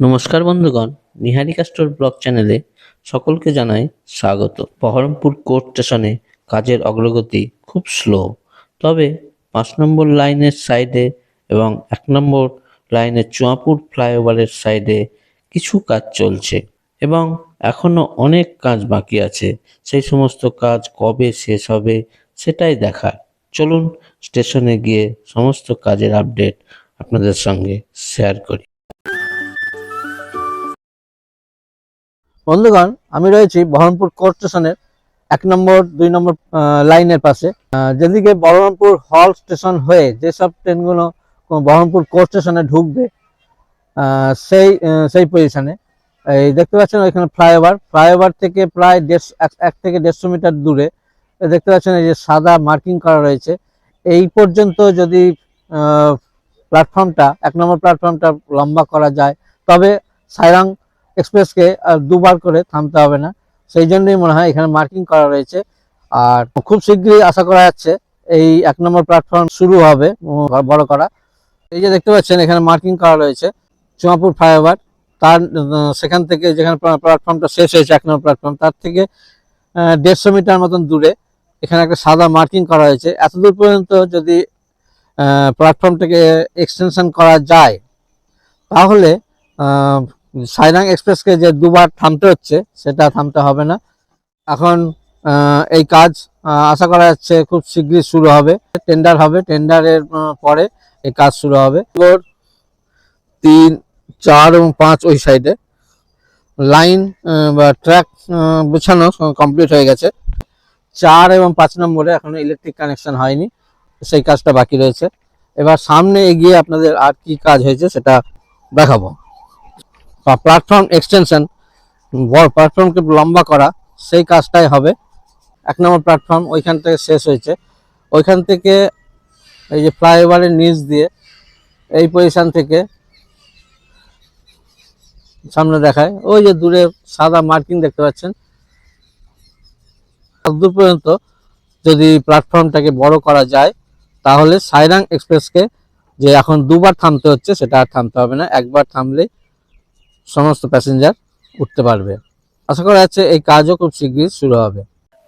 নমস্কার বন্ধুগণ, নিহারিকা store blog চ্যানেলে সকলকে জানাই স্বাগত। বহরমপুর কোর্ট স্টেশনে কাজের অগ্রগতি খুব স্লো। তবে পাঁচ নম্বর লাইনের সাইডে এবং এক নম্বর লাইনের চুয়াপুর ফ্লাইওভারের সাইডে কিছু কাজ চলছে এবং এখনও অনেক কাজ বাকি আছে। সেই সমস্ত কাজ কবে শেষ হবে সেটাই দেখার। চলুন স্টেশনে গিয়ে সমস্ত কাজের আপডেট আপনাদের সঙ্গে শেয়ার করি। বন্ধুগণ, আমি রয়েছি বহরমপুর কোর্ট স্টেশনের এক নম্বর, দুই নম্বর লাইনের পাশে। যেদিকে বহরমপুর হল স্টেশন হয়ে যেসব ট্রেনগুলো বহরমপুর কোর্ট স্টেশনে ঢুকবে সেই সেই পজিশনে এই দেখতে পাচ্ছেন ওইখানে ফ্লাইওভার। ফ্লাইওভার থেকে প্রায় দেড়শো, এক থেকে দেড়শো মিটার দূরে। দেখতে পাচ্ছেন এই যে সাদা মার্কিং করা রয়েছে। এই পর্যন্ত যদি প্ল্যাটফর্মটা এক নম্বর প্ল্যাটফর্মটা লম্বা করা যায়, তবে সাইরাং এক্সপ্রেসকে আর দুবার করে থামতে হবে না। সেই জন্যই মনে হয় এখানে মার্কিং করা রয়েছে। আর খুব শীঘ্রই আশা করা যাচ্ছে এই এক নম্বর প্ল্যাটফর্ম শুরু হবে, বড় করা। এই যে দেখতে পাচ্ছেন, এখানে মার্কিং করা রয়েছে। চুয়াপুর ফ্লাইওভার, তার সেখান থেকে যেখানে প্ল্যাটফর্মটা শেষ হয়েছে, এক নম্বর প্ল্যাটফর্ম, তার থেকে দেড়শো মিটার মতন দূরে এখানে একটা সাদা মার্কিং করা হয়েছে। এত দূর পর্যন্ত যদি প্ল্যাটফর্মটাকে এক্সটেনশন করা যায়, তাহলে সাইরাং এক্সপ্রেসকে যে দুবার থামতে হচ্ছে, সেটা থামতে হবে না। এখন এই কাজ আশা করা যাচ্ছে খুব শীঘ্রই শুরু হবে। টেন্ডার হবে, টেন্ডারের পরে এই কাজ শুরু হবে। তিন, চার এবং পাঁচ ওই সাইডে। লাইন বা ট্র্যাক বিছানো কমপ্লিট হয়ে গেছে। চার এবং পাঁচ নম্বরে এখনও ইলেকট্রিক কানেকশন হয়নি, সেই কাজটা বাকি রয়েছে। এবার সামনে এগিয়ে আপনাদের আর কি কাজ হয়েছে সেটা দেখাবো। বা প্ল্যাটফর্ম এক্সটেনশন বড় প্ল্যাটফর্মকে লম্বা করা, সেই কাজটাই হবে। এক নম্বর প্ল্যাটফর্ম ওইখান থেকে শেষ হয়েছে। ওইখান থেকে এই যে ফ্লাইওভারের নিচ দিয়ে, এই পজিশান থেকে সামনে দেখায়। ওই যে দূরে সাদা মার্কিং দেখতে পাচ্ছেন। দূর পর্যন্ত যদি প্ল্যাটফর্মটাকে বড় করা যায়, তাহলে সাইরাং এক্সপ্রেসকে যে এখন দুবার থামতে হচ্ছে, সেটা আর থামতে হবে না। একবার থামলেই সমস্ত প্যাসেঞ্জার উঠতে পারবে। আশা করা যাচ্ছে এই কাজও খুব শীঘ্রই শুরু হবে।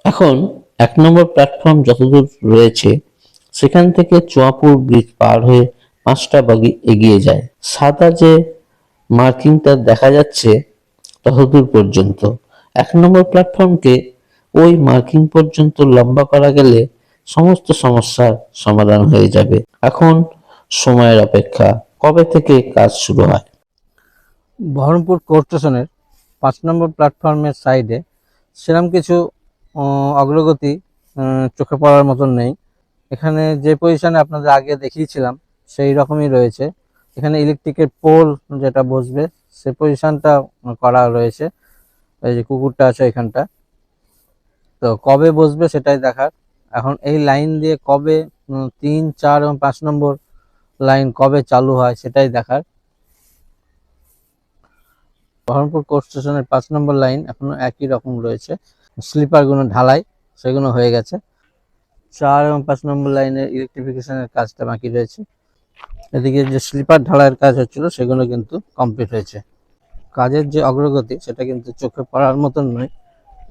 এখন এক নম্বর প্ল্যাটফর্ম যতদূর রয়েছে, সেখান থেকে চুয়াপুর ব্রিজ পার হয়ে পাঁচটা বাগি এগিয়ে যায়। সাদা যে মার্কিংটা দেখা যাচ্ছে ততদূর পর্যন্ত। এক নম্বর প্ল্যাটফর্মকে ওই মার্কিং পর্যন্ত লম্বা করা গেলে সমস্ত সমস্যার সমাধান হয়ে যাবে। এখন সময়ের অপেক্ষা, কবে থেকে কাজ শুরু হয়? বহরমপুর কোর্ট স্টেশনের পাঁচ নম্বর প্ল্যাটফর্মের সাইডে সেরকম কিছু অগ্রগতি চোখে পড়ার মতন নেই। এখানে যে পজিশনে আপনাদের আগে দেখিয়েছিলাম, সেই রকমই রয়েছে। এখানে ইলেকট্রিকের পোল যেটা বসবে, সে পজিশনটা করা রয়েছে। এই যে কুকুরটা আছে এখানটা। তো কবে বসবে সেটাই দেখার। এখন এই লাইন দিয়ে কবে তিন, চার এবং পাঁচ নম্বর লাইন কবে চালু হয় সেটাই দেখার। বহরমপুর কোর্ট স্টেশনের পাঁচ নম্বর লাইন এখনও একই রকম রয়েছে। স্লিপারগুলো ঢালাই, সেগুলো হয়ে গেছে। চার এবং পাঁচ নম্বর লাইনের ইলেকট্রিফিকেশনের কাজটা বাকি রয়েছে। এদিকে যে স্লিপার ঢালাইয়ের কাজ হচ্ছিল, সেগুলো কিন্তু কমপ্লিট হয়েছে। কাজের যে অগ্রগতি, সেটা কিন্তু চোখে পড়ার মতন নয়।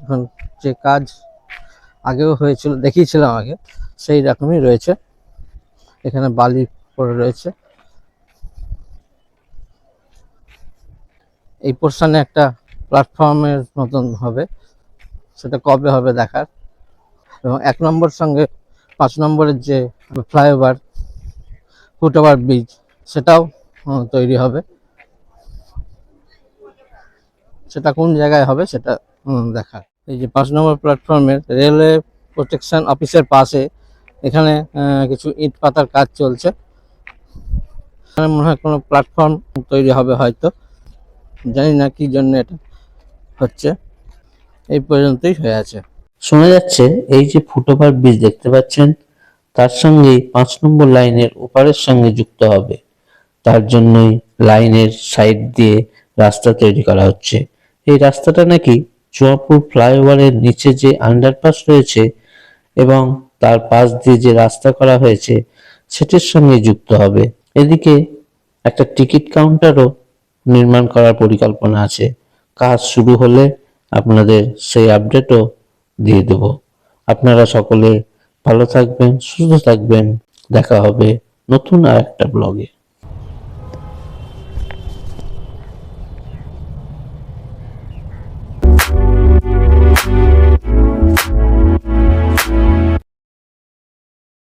এখন যে কাজ আগেও হয়েছিল, দেখিয়েছিলাম আগে, সেই রকমই রয়েছে। এখানে বালি পড়ে রয়েছে। এই পোর্শনে একটা প্ল্যাটফর্মের মতন হবে। সেটা কবে হবে দেখার। এবং এক নম্বর সঙ্গে পাঁচ নম্বরের যে ফ্লাইওভার ফুটওভার ব্রিজ সেটাও তৈরি হবে। সেটা কোন জায়গায় হবে সেটা দেখার। এই যে পাঁচ নম্বর প্ল্যাটফর্মের রেলওয়ে প্রোটেকশন অফিসের পাশে, এখানে কিছু ইট পাতার কাজ চলছে। এখানে মনে হয় কোনো প্ল্যাটফর্ম তৈরি হবে হয়তো। জানি না কি জন্য এটা হচ্ছে। এই পর্যন্তই হয়ে আছে। শোনা যাচ্ছে এই যে ফুটওভার ব্রিজ দেখতে পাচ্ছেন, তার সঙ্গেই পাঁচ নম্বর লাইনের ওপারের সঙ্গে যুক্ত হবে। তার জন্যই লাইনের সাইড দিয়ে রাস্তা তৈরি করা হচ্ছে। এই রাস্তাটা নাকি চুয়াপুর ফ্লাইওভারের নিচে যে আন্ডারপাস রয়েছে এবং তার পাশ দিয়ে যে রাস্তা করা হয়েছে, সেটির সঙ্গে যুক্ত হবে। এদিকে একটা টিকিট কাউন্টারও নির্মাণ করার পরিকল্পনা আছে। কাজ শুরু হলে আপনাদের সেই আপডেটও দিয়ে দেব। আপনারা সকলে ভালো থাকবেন, সুস্থ থাকবেন। দেখা হবে নতুন আর একটা ব্লগে